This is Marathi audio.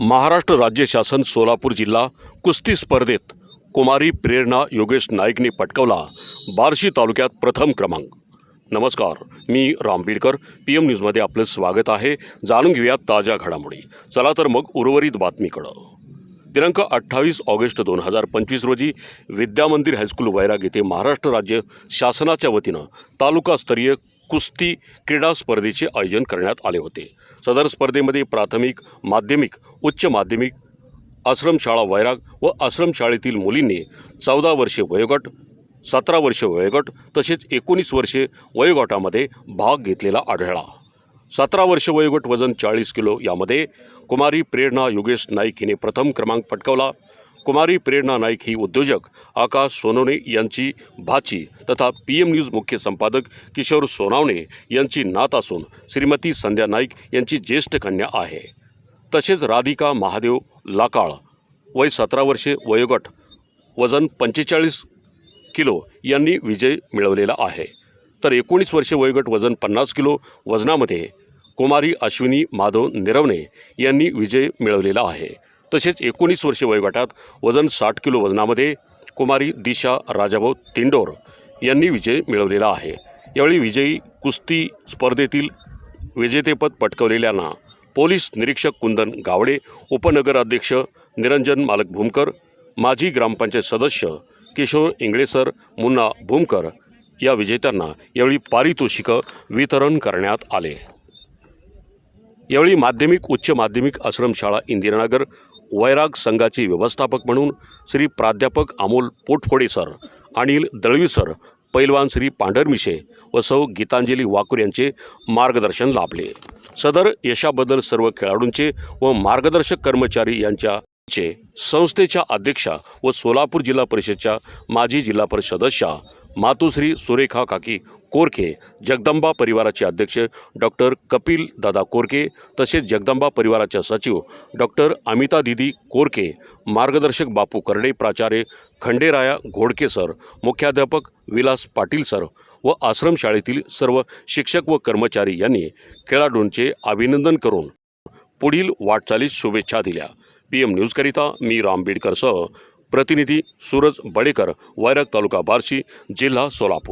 महाराष्ट्र राज्य शासन सोलापूर जिल्हा कुस्ती स्पर्धेत कुमारी प्रेरणा योगेश नाईकने पटकवला बार्शी तालुक्यात प्रथम क्रमांक. नमस्कार मी राम बीडकर पी एम न्यूजमध्ये आपलं स्वागत आहे. जाणून घेऊयात ताज्या घडामोडी. चला तर मग उर्वरित बातमीकडं. दिनांक अठ्ठावीस ऑगस्ट दोन हजार पंचवीस रोजी विद्यामंदिर हायस्कूल वैराग येथे महाराष्ट्र राज्य शासनाच्या वतीनं तालुकास्तरीय कुस्ती क्रीडा स्पर्धेचे आयोजन करण्यात आले होते. सदर स्पर्धेमध्ये प्राथमिक माध्यमिक उच्च माध्यमिक आश्रमशाळा वैराग व आश्रमशाळेतील मुलींनी चौदा वर्षे वयोगट सतरा वर्षे वयोगट तसेच एकोणीस वर्षे वयोगटामध्ये भाग घेतलेला आढळला. सतरा वर्ष वयोगट वजन चाळीस किलो यामध्ये कुमारी प्रेरणा योगेश नाईक हिने प्रथम क्रमांक पटकावला. कुमारी प्रेरणा नाईक ही उद्योजक आकाश सोनवणे यांची भाची तथा पी एम न्यूज मुख्य संपादक किशोर सोनावणे यांची नात असून श्रीमती संध्या नाईक यांची ज्येष्ठ कन्या आहे. तसेच राधिका महादेव लाकाळ वय सतरा वर्षे वयोगट वजन पंचेचाळीस किलो यांनी विजय मिळवलेला आहे. तर एकोणीस वर्षे वयोगट वजन पन्नास किलो वजनामध्ये कुमारी अश्विनी माधव निरवणे यांनी विजय मिळवलेला आहे. तसेच एकोणीस वर्षे वयोगटात वजन साठ किलो वजनामध्ये कुमारी दिशा राजाभाऊ तिंडोर यांनी विजय मिळवलेला आहे. यावेळी विजयी कुस्ती स्पर्धेतील विजेतेपद पटकवलेल्यांना पोलीस निरीक्षक कुंदन गावडे उपनगराध्यक्ष निरंजन मालक भूमकर माजी ग्रामपंचायत सदस्य किशोर इंगळेसर मुन्ना भूमकर या विजेत्यांना यावेळी पारितोषिकं वितरण करण्यात आले. यावेळी माध्यमिक उच्च माध्यमिक आश्रमशाळा इंदिरानगर वैराग संघाचे व्यवस्थापक म्हणून श्री प्राध्यापक अमोल पोटफोडे सर अनिल दळवी सर पैलवान श्री पांढरमिशे व सौ गीतांजली वाकूर यांचे मार्गदर्शन लाभले. सदर यशाबद्दल सर्व खेळाडूंचे व मार्गदर्शक कर्मचारी यांच्याचे संस्थेच्या अध्यक्षा व सोलापूर जिल्हा परिषदच्या माजी जिल्हा परिषद सदस्या मातोश्री सुरेखा काकी कोरके जगदंबा परिवाराचे अध्यक्ष डॉक्टर कपिल दादा कोरके तसेच जगदंबा परिवाराच्या सचिव डॉक्टर अमिता दिदी कोरके मार्गदर्शक बापू कर्डे प्राचार्य खंडेराया घोडके सर मुख्याध्यापक विलास पाटील सर व आश्रमशाळेतील सर्व शिक्षक व कर्मचारी यांनी खेळाडूंचे अभिनंदन करून पुढील वाटचालीस शुभेच्छा दिल्या. पी एम न्यूजकरिता मी राम बीडकरसह प्रतिनिधी सूरज बडेकर वैराग तालुका बार्शी जिल्हा सोलापूर।